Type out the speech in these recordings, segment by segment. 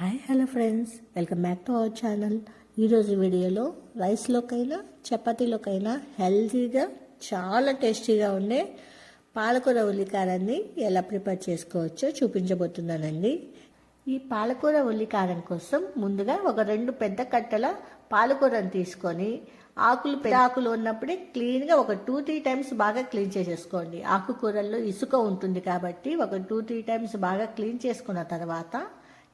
Hi hello friends. Welcome back to our channel. ఈరోజు వీడియోలో రైస్లోకైనా చపాతీలోకైనా హెల్తీగా చాలా టేస్టీగా ఉండే పాలకూర ఉల్లికారాన్ని ఎలా ప్రిపేర్ చేసుకోవచ్చో చూపించబోతున్నానండి. ఈ పాలకూర ఉల్లికారం కోసం ముందుగా ఒక రెండు పెద్ద కట్టల పాలకూరను తీసుకొని ఆకులు పెద్ద ఆకులు ఉన్నప్పుడే క్లీన్గా ఒక టూ త్రీ టైమ్స్ బాగా క్లీన్ చేసేసుకోండి. ఆకుకూరల్లో ఇసుక ఉంటుంది కాబట్టి ఒక టూ త్రీ టైమ్స్ బాగా క్లీన్ చేసుకున్న తర్వాత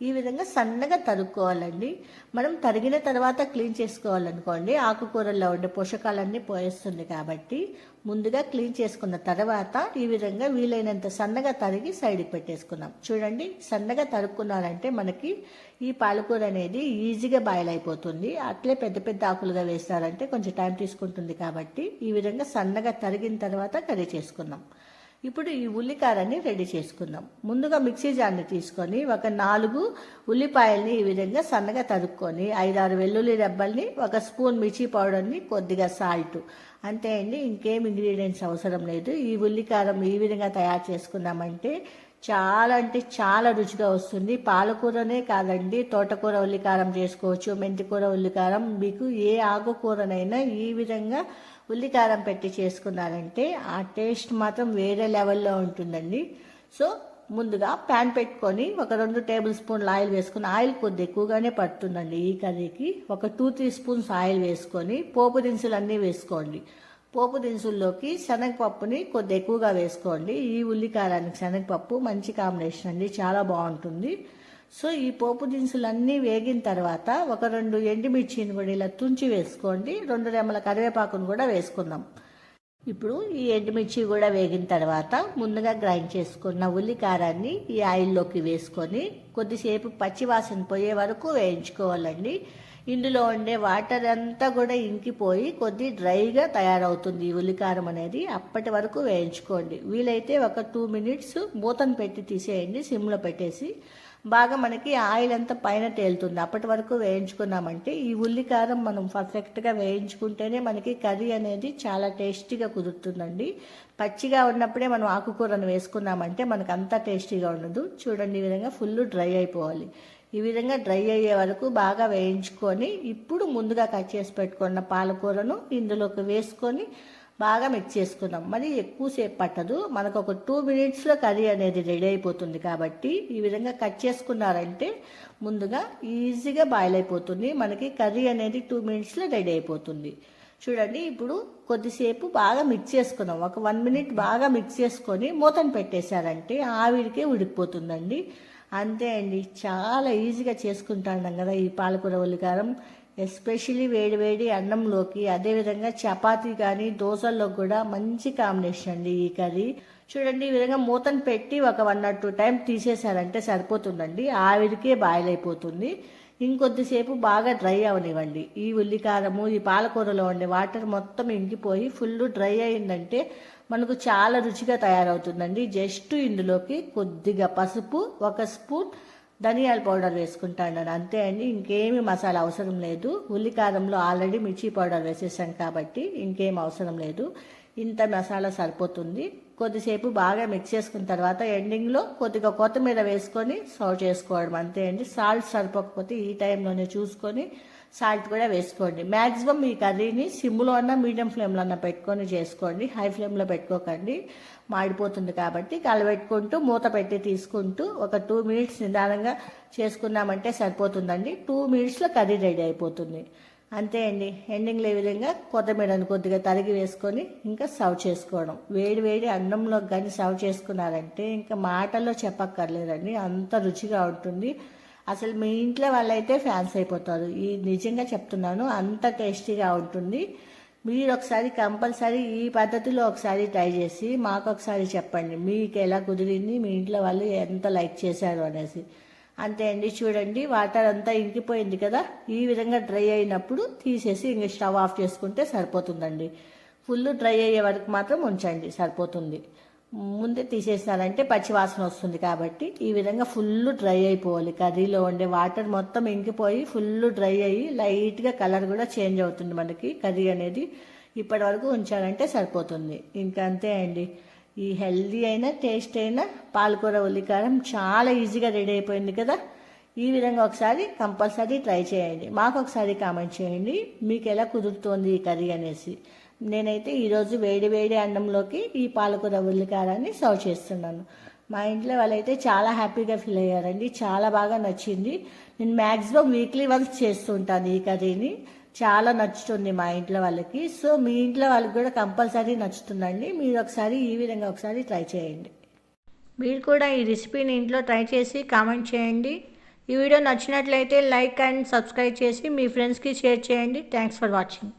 ఈ విధంగా సన్నగా తరుక్కోవాలండి. మనం తరిగిన తర్వాత క్లీన్ చేసుకోవాలనుకోండి. ఆకుకూరల్లో ఉండే పోషకాలన్నీ పోయేస్తుంది కాబట్టి ముందుగా క్లీన్ చేసుకున్న తర్వాత ఈ విధంగా వీలైనంత సన్నగా తరిగి సైడ్కి పెట్టేసుకున్నాం చూడండి సన్నగా తరుక్కున్నారంటే మనకి ఈ పాలకూర అనేది ఈజీగా బాయిల్ అయిపోతుంది. అట్లే పెద్ద పెద్ద ఆకులుగా వేస్తారంటే కొంచెం టైం తీసుకుంటుంది కాబట్టి ఈ విధంగా సన్నగా తరిగిన తర్వాత కర్రీ చేసుకున్నాం ఇప్పుడు ఈ ఉల్లికారాన్ని రెడీ చేసుకుందాం. ముందుగా మిక్సీ జార్ని తీసుకొని ఒక నాలుగు ఉల్లిపాయల్ని ఈ విధంగా సన్నగా తరుక్కొని ఐదారు వెల్లుల్లి రెబ్బల్ని ఒక స్పూన్ మిర్చి పౌడర్ని కొద్దిగా సాల్ట్ అంతే అండి ఇంకేం ఇంగ్రీడియంట్స్ అవసరం లేదు. ఈ ఉల్లికారం ఈ విధంగా తయారు చేసుకున్నామంటే చాలా అంటే చాలా రుచిగా వస్తుంది. పాలకూరనే కాదండి తోటకూర ఉల్లికారం చేసుకోవచ్చు మెంతికూర ఉల్లికారం. మీకు ఏ ఆకుకూరనైనా ఈ విధంగా ఉల్లికారం పెట్టి చేసుకున్నారంటే ఆ టేస్ట్ మాత్రం వేరే లెవెల్లో ఉంటుందండి. సో ముందుగా ప్యాన్ పెట్టుకొని ఒక రెండు టేబుల్ స్పూన్లు ఆయిల్ వేసుకొని ఆయిల్ కొద్ది ఎక్కువగానే పడుతుందండి ఈ కర్రీకి. ఒక టూ త్రీ స్పూన్స్ ఆయిల్ వేసుకొని పోపు దినుసులు అన్నీ వేసుకోండి. పోపు దినుసుల్లోకి శనగపప్పుని కొద్ది ఎక్కువగా వేసుకోండి. ఈ ఉల్లికారానికి శనగపప్పు మంచి కాంబినేషన్ అండి చాలా బాగుంటుంది. సో ఈ పోపు దినుసులన్నీ వేగిన తర్వాత ఒక రెండు ఎండుమిర్చిని కూడా ఇలా తుంచి వేసుకోండి. రెండు రెమ్మల కరివేపాకును కూడా వేసుకుందాం. ఇప్పుడు ఈ ఎండుమిర్చి కూడా వేగిన తర్వాత ముందుగా గ్రైండ్ చేసుకున్న ఉల్లికారాన్ని ఈ ఆయిల్లోకి వేసుకొని కొద్దిసేపు పచ్చివాసన పోయే వరకు వేయించుకోవాలండి. ఇందులో ఉండే వాటర్ అంతా కూడా ఇంకిపోయి కొద్ది డ్రైగా తయారవుతుంది ఈ ఉల్లికారం అనేది. అప్పటి వరకు వేయించుకోండి. వీలైతే ఒక టూ మినిట్స్ మూతను పెట్టి తీసేయండి సిమ్లో పెట్టేసి. బాగా మనకి ఆయిల్ అంతా పైన తేలుతుంది. అప్పటి వరకు వేయించుకున్నామంటే ఈ ఉల్లికారం మనం పర్ఫెక్ట్గా వేయించుకుంటేనే మనకి కర్రీ అనేది చాలా టేస్టీగా కుదురుతుందండి. పచ్చిగా ఉన్నప్పుడే మనం ఆకుకూరను వేసుకున్నామంటే మనకు అంత టేస్టీగా ఉండదు. చూడండి ఈ విధంగా ఫుల్ డ్రై అయిపోవాలి. ఈ విధంగా డ్రై అయ్యే వరకు బాగా వేయించుకొని ఇప్పుడు ముందుగా కట్ చేసి పెట్టుకున్న పాలకూరను ఇందులోకి వేసుకొని బాగా మిక్స్ చేసుకుందాం. మరి ఎక్కువసేపు పట్టదు. మనకు ఒక టూ మినిట్స్లో కర్రీ అనేది రెడీ అయిపోతుంది కాబట్టి ఈ విధంగా కట్ చేసుకున్నారంటే ముందుగా ఈజీగా బాయిల్ అయిపోతుంది. మనకి కర్రీ అనేది టూ మినిట్స్లో రెడీ అయిపోతుంది. చూడండి ఇప్పుడు కొద్దిసేపు బాగా మిక్స్ చేసుకున్నాం. ఒక వన్ మినిట్ బాగా మిక్స్ చేసుకొని మూతను పెట్టేశారంటే ఆవిరికే ఉడికిపోతుందండి. అంతే అండి. చాలా ఈజీగా చేసుకుంటాం కదా ఈ పాలకూర ఉల్లికారం. ఎస్పెషలీ వేడి వేడి అన్నంలోకి అదేవిధంగా చపాతీ కానీ దోశల్లో కూడా మంచి కాంబినేషన్ అండి ఈ కర్రీ. చూడండి ఈ విధంగా మూతను పెట్టి ఒక వన్ ఆర్ టూ టైం తీసేశారంటే సరిపోతుందండి. ఆవిరికే బాయిల్ అయిపోతుంది. ఇంకొద్దిసేపు బాగా డ్రై అవనివ్వండి. ఈ ఉల్లికారము ఈ పాలకూరలో ఉండే వాటర్ మొత్తం ఇంకిపోయి ఫుల్ డ్రై అయిందంటే మనకు చాలా రుచిగా తయారవుతుందండి. జస్ట్ ఇందులోకి కొద్దిగా పసుపు ఒక స్పూన్ ధనియాల పౌడర్ వేసుకుంటాను అంతే అండి ఇంకేమి మసాలా అవసరం లేదు. ఉల్లికారంలో ఆల్రెడీ మిర్చి పౌడర్ వేసేసాం కాబట్టి ఇంకేం అవసరం లేదు. ఇంత మసాలా సరిపోతుంది. కొద్దిసేపు బాగా మిక్స్ చేసుకున్న తర్వాత ఎండింగ్లో కొద్దిగా కొత్తిమీర వేసుకొని సర్వ్ చేసుకోవడం అంతే అండి. సాల్ట్ సరిపోకపోతే ఈ టైంలోనే చూసుకొని సాల్ట్ కూడా వేసుకోండి. మ్యాక్సిమం ఈ కర్రీని సిమ్లో అన్నా మీడియం ఫ్లేమ్లో అన్న పెట్టుకొని చేసుకోండి. హై ఫ్లేమ్లో పెట్టుకోకండి. మాడిపోతుంది కాబట్టి కలబెట్టుకుంటూ మూత పెట్టి తీసుకుంటూ ఒక టూ మినిట్స్ నిదానంగా చేసుకున్నామంటే సరిపోతుందండి. టూ మినిట్స్లో కర్రీ రెడీ అయిపోతుంది. అంతే అండి. ఎండింగ్లో ఈ విధంగా కొత్తిమీరను కొద్దిగా తరిగి వేసుకొని ఇంకా సర్వ్ చేసుకోవడం. వేడి వేడి అన్నంలో కానీ సర్వ్ చేసుకున్నారంటే ఇంకా మాటల్లో చెప్పక్కర్లేదండి. అంత రుచిగా ఉంటుంది. అసలు మీ ఇంట్లో వాళ్ళైతే ఫ్యాన్స్ అయిపోతారు. ఈ నిజంగా చెప్తున్నాను అంత టేస్టీగా ఉంటుంది. మీరు ఒకసారి కంపల్సరీ ఈ పద్ధతిలో ఒకసారి ట్రై చేసి మాకు ఒకసారి చెప్పండి. మీకు ఎలా కుదిరింది మీ ఇంట్లో వాళ్ళు ఎంత లైక్ చేశారు అనేసి. అంతే అండి చూడండి. వాటర్ అంతా ఇంకిపోయింది కదా ఈ విధంగా డ్రై అయినప్పుడు తీసేసి ఇంక స్టవ్ ఆఫ్ చేసుకుంటే సరిపోతుందండి. ఫుల్ డ్రై అయ్యే వరకు మాత్రం ఉంచండి సరిపోతుంది. ముందే తీసేసినారంటే పచ్చివాసన వస్తుంది కాబట్టి ఈ విధంగా ఫుల్ డ్రై అయిపోవాలి. కర్రీలో ఉండే వాటర్ మొత్తం ఇంకిపోయి ఫుల్ డ్రై అయ్యి లైట్గా కలర్ కూడా చేంజ్ అవుతుంది మనకి. కర్రీ అనేది ఇప్పటి వరకు ఉంచారంటే సరిపోతుంది. ఇంకా అంతే అండి. ఈ హెల్దీ అయినా టేస్ట్ అయినా పాలకూర ఉల్లికారం చాలా ఈజీగా రెడీ అయిపోయింది కదా. ఈ విధంగా ఒకసారి కంపల్సరీ ట్రై చేయండి. మాకు ఒకసారి కామెంట్ చేయండి. మీకు ఎలా కుదురుతోంది ఈ కర్రీ అనేసి. నేనైతే ఈరోజు వేడి వేడి అన్నంలోకి ఈ పాలకూర ఉల్లికారాన్ని సర్వ్ చేస్తున్నాను. మా ఇంట్లో వాళ్ళైతే చాలా హ్యాపీగా ఫీల్ అయ్యారండి. చాలా బాగా నచ్చింది. నేను మ్యాక్సిమం వీక్లీ వన్స్ చేస్తుంటాను ఈ కర్రీని. చాలా నచ్చుతుంది మా ఇంట్లో వాళ్ళకి. సో మీ ఇంట్లో వాళ్ళకి కూడా కంపల్సరీ నచ్చుతుందండి. మీరు ఒకసారి ఈ విధంగా ఒకసారి ట్రై చేయండి. మీరు కూడా ఈ రెసిపీని ఇంట్లో ట్రై చేసి కామెంట్ చేయండి. ఈ వీడియో నచ్చినట్లయితే లైక్ అండ్ సబ్స్క్రైబ్ చేసి మీ ఫ్రెండ్స్కి షేర్ చేయండి. Thanks for watching.